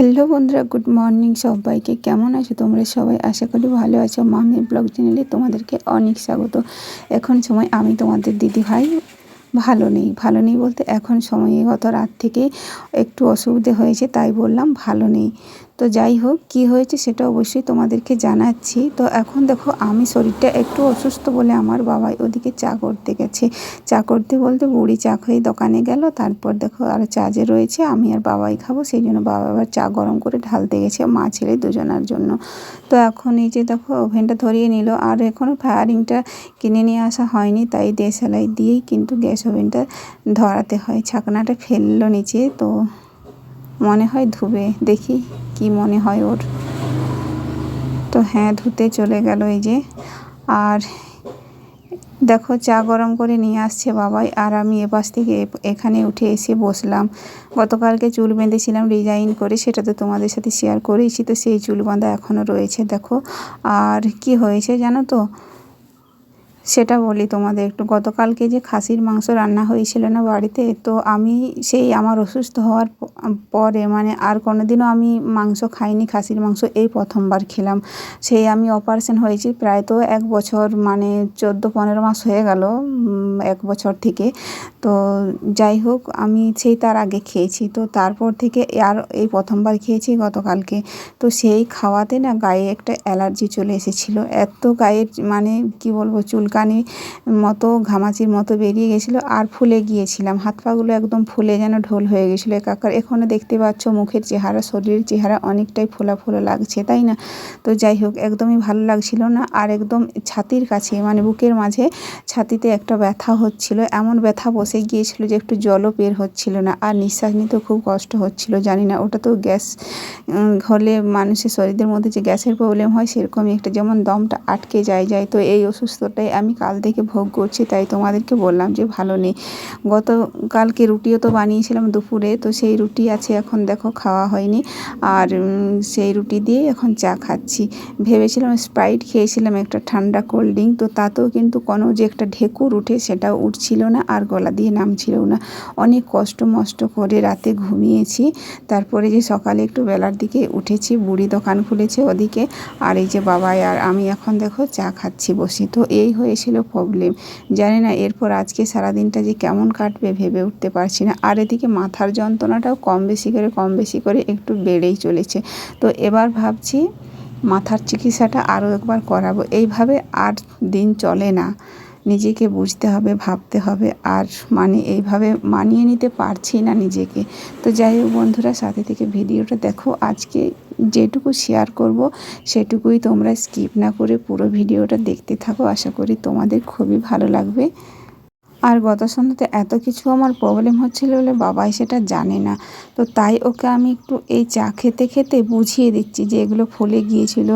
Hello বন্ধুরা, good morning সবাইকে। কেমন আছো তোমরা সবাই? আশা করি ভালো আছো। মামি ব্লগ চ্যানেলে তোমাদেরকে অনেক স্বাগত। এখন সময় আমি তোমাদের দিদি ভাই। ভালো নেই ভালো নেই বলতে এখন সময়ে গত রাত থেকে একটু অসুবিধে হয়েছে, তাই বললাম ভালো নেই। তো যাই হোক, কি হয়েছে সেটা অবশ্যই তোমাদেরকে জানাচ্ছি। তো এখন দেখো, আমি শরীরটা একটু অসুস্থ বলে আমার বাবাই ওদিকে চা করতে গেছে। চা করতে বলতে বুড়ি চা খেয়ে দোকানে গেল, তারপর দেখো আর চা যে রয়েছে আমি আর বাবাই খাব, সেই জন্য বাবা আবার চা গরম করে ঢালতে গেছে, মা ছেলে দুজনার জন্য। তো এখন এই যে দেখো, ওভেনটা ধরিয়ে নিল, আর এখনও ফায়ারিংটা কিনে নিয়ে আসা হয়নি, তাই দেশালাই দিয়েই কিন্তু গ্যাস ওভেনটা ধরাতে হয়, ছাকনাটা ফেলল নিচে, তো মনে হয় ধুবে, দেখি কি মনে হয় ওর। তো হ্যাঁ ধুতে চলে গেল এই যে। আর দেখো, চা গরম করে নিয়ে আসছে বাবাই। আর আমি এপাশ থেকে এখানে উঠে এসে বসলাম। গতকালকে চুল বেঁধেছিলাম ডিজাইন করে, সেটা তো তোমাদের সাথে শেয়ার করেইছি। তো সেই চুল বাঁধা এখনও রয়েছে, দেখো। আর কি হয়েছে জানো তো? সেটা বলি তোমাদের একটু। গতকালকে যে খাসির মাংস রান্না হয়েছিল না বাড়িতে, তো আমি সেই আমার অসুস্থ হওয়ার পরে মানে আর কোনো দিনও আমি মাংস খাইনি, খাসির মাংস এই প্রথমবার খেলাম। সেই আমি অপারেশন হয়েছি প্রায় তো এক বছর মানে চোদ্দ পনেরো মাস হয়ে গেল এক বছর থেকে। তো যাই হোক, আমি সেই তার আগে খেয়েছি। তো তারপর থেকে আর এই প্রথমবার খেয়েছি গতকালকে। তো সেই খাওয়াতে না গায়ে একটা অ্যালার্জি চলে এসেছিল। এত গায়ের মানে কি বলব চুলকানি মতো, ঘামাচির মতো বেরিয়ে গেছিল আর ফুলে গিয়েছিলাম। হাত পাগুলো একদম ফুলে যেন ঢোল হয়ে গেছিল। একাকার এখনও দেখতে পাচ্ছ মুখের চেহারা, শরীরের চেহারা অনেকটাই ফোলা ফোলা লাগছে, তাই না? তো যাই হোক, একদমই ভালো লাগছিল না আর একদম ছাতির কাছে মানে বুকের মাঝে ছাতিতে একটা ব্যথা হচ্ছিল। এমন ব্যথা বসে গিয়েছিল যে একটু জলও বের হচ্ছিল না আর নিঃশ্বাস নিতে খুব কষ্ট হচ্ছিল, জানি না। ওটা তো গ্যাস হলে মানুষের শরীরের মধ্যে যে গ্যাসের প্রবলেম হয় সেরকমই একটা, যেমন দমটা আটকে যায় যায়। তো এই অসুস্থটাই আমি কাল থেকে ভোগ করছি, তাই তোমাদেরকে বললাম যে ভালো নেই। গতকালকে রুটিও তো বানিয়েছিলাম দুপুরে, তো সেই রুটি আছে এখন দেখো খাওয়া হয়নি। আর সেই রুটি দিয়ে এখন চা খাচ্ছি। ভেবেছিলাম স্প্রাইট খেয়েছিলাম একটা ঠান্ডা কোল্ড ড্রিঙ্ক, তো তাতেও কিন্তু কোনো যে একটা ঢেকুর উঠে সেটাও উঠছিল না আর গলা দিয়ে নামছিল না। অনেক কষ্ট মষ্ট করে রাতে ঘুমিয়েছি। তারপরে যে সকালে একটু বেলার দিকে উঠেছি, বুড়ি দোকান খুলেছে ওদিকে। আর এই যে বাবাই আর আমি এখন দেখো চা খাচ্ছি বসি। তো এই হয়েছিল প্রবলেম। জানি না, এরপর আজকে সারাদিনটা যে কেমন কাটবে ভেবে উঠতে পারছি না। আর এদিকে মাথার যন্ত্রণাটাও কম বেশি করে, কম বেশি করে একটু বেড়েই চলেছে। তো এবার ভাবছি মাথার চিকিৎসাটা আরও একবার করাবো। এইভাবে আর দিন চলে না। নিজেকে বুঝতে হবে, ভাবতে হবে। আর মানে এইভাবে মানিয়ে নিতে পারছি না নিজেকে। তো যাই হোক বন্ধুরা, সাথে থেকে ভিডিওটা দেখো। আজকে যেটুকু শেয়ার করব, সেটুকুই তোমরা স্কিপ না করে পুরো ভিডিওটা দেখতে থাকো। আশা করি তোমাদের খুবই ভালো লাগবে। আর গত সন্ধ্যাতে এত কিছু আমার প্রবলেম হচ্ছিল বলে বাবাই সেটা জানে না। তো তাই ওকে আমি একটু এই চা খেতে খেতে বুঝিয়ে দিচ্ছি যে এগুলো ফুলে গিয়েছিল,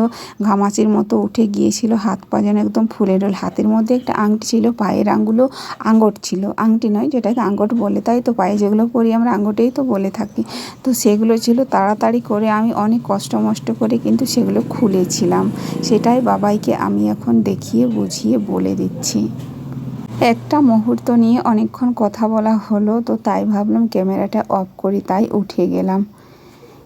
ঘামাচির মতো উঠে গিয়েছিল, হাত পা যেন একদম ফুলে ডোল হাতের মধ্যে একটা আংটি ছিল, পায়ের আঙ্গুলো আঙ্গট ছিল। আংটি নয়, যেটাকে আঙ্গট বলে তাই তো পায়ে যেগুলো পরি আমরা আঙ্গটেই তো বলে থাকি। তো সেগুলো ছিল, তাড়াতাড়ি করে আমি অনেক কষ্ট মষ্ট করে কিন্তু সেগুলো খুলেছিলাম। সেটাই বাবাইকে আমি এখন দেখিয়ে বুঝিয়ে বলে দিচ্ছি। একটা মুহূর্ত নিয়ে অনেকক্ষণ কথা বলা হলো, তো তাই ভাবলাম ক্যামেরাটা অফ করি, তাই উঠে গেলাম।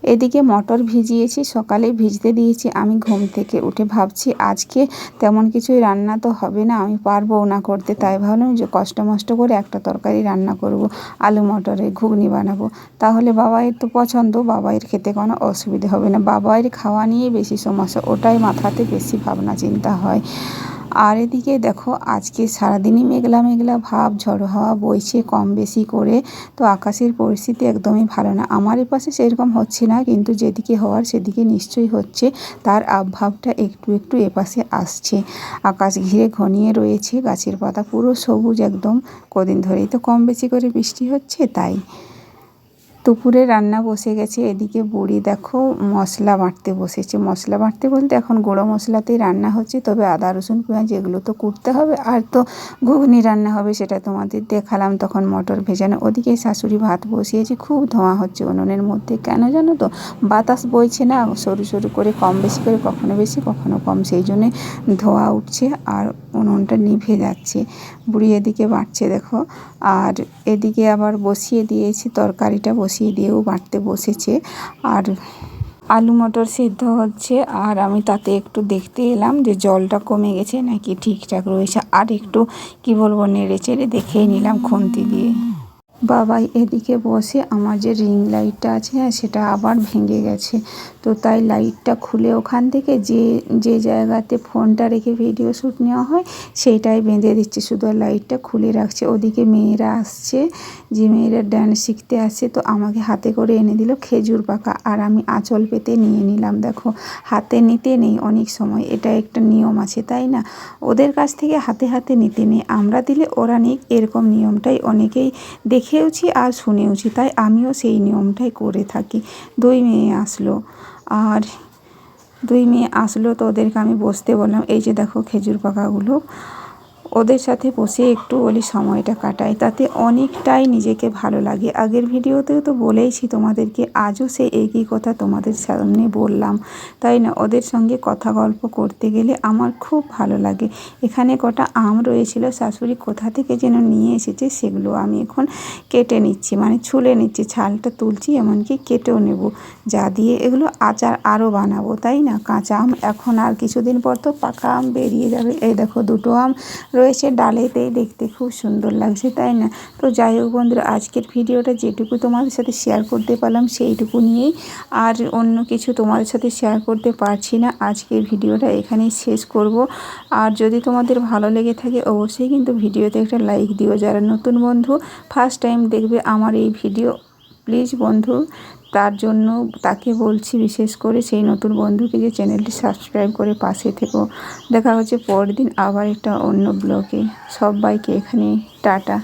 এদিকে মটর ভিজিয়েছি, সকালে ভিজতে দিয়েছি, আমি ঘুম থেকে উঠে ভাবছি আজকে তেমন কিছুই রান্না তো হবে না, আমি পারব না করতে, তাই ভাবলাম যে কষ্ট মষ্ট করে একটা তরকারি রান্না করব, আলু মটরে ঘুগনি বানাবো। তাহলে বাবাইয়ের তো পছন্দ, বাবাইয়ের খেতে কোনো অসুবিধে হবে না, বাবাইয়ের খাওয়া নিয়ে বেশি সমস্যা, ওটাই মাথাতে বেশি ভাবনা, চিন্তা হয়। আর এদিকে দেখো, আজকে সারাদিনই মেঘলা মেঘলা ভাব, ঝড়ো হাওয়া বইছে কম বেশি করে। তো আকাশের পরিস্থিতি একদমই ভালো না। আমার পাশে সেরকম হচ্ছে না, কিন্তু যেদিকে হওয়ার সেদিকে নিশ্চয়ই হচ্ছে। তার আবভাবটা একটু একটু এপাশে আসছে। আকাশ ঘিরে ঘনিয়ে রয়েছে, গাছের পাতা পুরো সবুজ একদম। কদিন ধরেই তো কম বেশি করে বৃষ্টি হচ্ছে, তাই দুপুরে রান্না বসে গেছে, এদিকে বুড়ি দেখো মশলা বাটতে বসেছে। মশলা বাটতে বলতে এখন গুঁড়ো মশলাতেই রান্না হচ্ছে, তবে আদা, রসুন, পেঁয়াজ এগুলো তো কুটতে হবে আর তো ঘুগনি রান্না হবে সেটা তোমাদের দেখালাম তখন মটর ভেজানো। ওদিকে শাশুড়ি ভাত বসিয়েছে, খুব ধোঁয়া হচ্ছে উনুনের মধ্যে। কেন জানো তো, বাতাস বইছে না, সরু সরু করে, কম বেশি করে, কখনো বেশি, কখনো কম। সেই জন্যে ধোঁয়া উঠছে আর উনুনটা নিভে যাচ্ছে। বুড়ি এদিকে বাড়ছে দেখো, আর এদিকে আবার বসিয়ে দিয়েছি, তরকারিটা বসিয়ে বসিয়ে দিয়েও বাটতে বসেছে। আর আলু মটর সিদ্ধ হচ্ছে, আর আমি তাতে একটু দেখতে এলাম যে জলটা কমে গেছে নাকি ঠিকঠাক রয়েছে। আর একটু, কি বলব নেড়ে চেড়ে দেখেই নিলাম খুন্তি দিয়ে। বাবাই এদিকে বসে আমার যে রিং লাইটটা আছে হ্যাঁ সেটা আবার ভেঙে গেছে। তো তাই লাইটটা খুলে ওখান থেকে যে যে জায়গাতে ফোনটা রেখে ভিডিও শ্যুট নেওয়া হয়, সেইটাই বেঁধে দিচ্ছে। শুধু লাইটটা খুলে রাখছে। ওদিকে মেয়েরা আসছে, যে মেয়েরা ড্যান্স শিখতে আসছে, তো আমাকে হাতে করে এনে দিল খেজুর পাকা। আর আমি আঁচল পেতে নিয়ে নিলাম। দেখো, হাতে নিতে নেই অনেক সময়। এটা একটা নিয়ম আছে, তাই না? ওদের কাছ থেকে হাতে হাতে নিতে নেই। আমরা দিলে ওরা নিক, এরকম নিয়মটাই অনেকেই দেখেওছি আর শুনেওছি, তাই আমিও সেই নিয়মটাই করে থাকি। দুই মেয়ে আসলো আর দুই মেয়ে আসলো তো ওদেরকে আমি বসতে বললাম, এই যে দেখো খেজুর পাকাগুলো। ওদের সাথে বসে একটু বলি সময়টা কাটাই। তাতে অনেকটাই নিজেকে ভালো লাগে। আগের ভিডিওতেও তো বলেইছি তোমাদেরকে, আজও সে একই কথা তোমাদের সামনে বললাম। তাই না? ওদের সঙ্গে কথা গল্প করতে গেলে আমার খুব ভালো লাগে। এখানে কটা আম রয়েছিল, শাশুড়ি কোথা থেকে যেন নিয়ে এসেছে সেগুলো আমি এখন কেটে নিচ্ছি। মানে ছুলে নিচ্ছি, ছালটা তুলছি, এমনকি কেটেও নেব। যা দিয়ে এগুলো আচার আরও বানাবো, তাই না? কাঁচা আম এখন আর কিছুদিন পর তো পাকা আম বেরিয়ে যাবে। এই দেখো দুটো আম রয়েছে ডালেতেই দেখতে খুব সুন্দর লাগছে, তাই না? তো যাই হোক বন্ধুরা, আজকের ভিডিওটা যেটুকু তোমাদের সাথে শেয়ার করতে পারলাম সেইটুকু নিয়েই। আর অন্য কিছু তোমাদের সাথে শেয়ার করতে পারছি না, আজকের ভিডিওটা এখানেই শেষ করব। আর যদি তোমাদের ভালো লেগে থাকে, অবশ্যই কিন্তু ভিডিওতে একটা লাইক দিও। যারা নতুন বন্ধু ফার্স্ট টাইম দেখবে আমার এই ভিডিও প্লিজ বন্ধু তার জন্য তাকে বলছি বিশেষ করে সেই নতুন বন্ধুকে যে চ্যানেলটি সাবস্ক্রাইব করে পাশে থেকো। দেখা হচ্ছে পরের দিন আবার একটা অন্য ব্লগে। সবাইকে এখানে টাটা।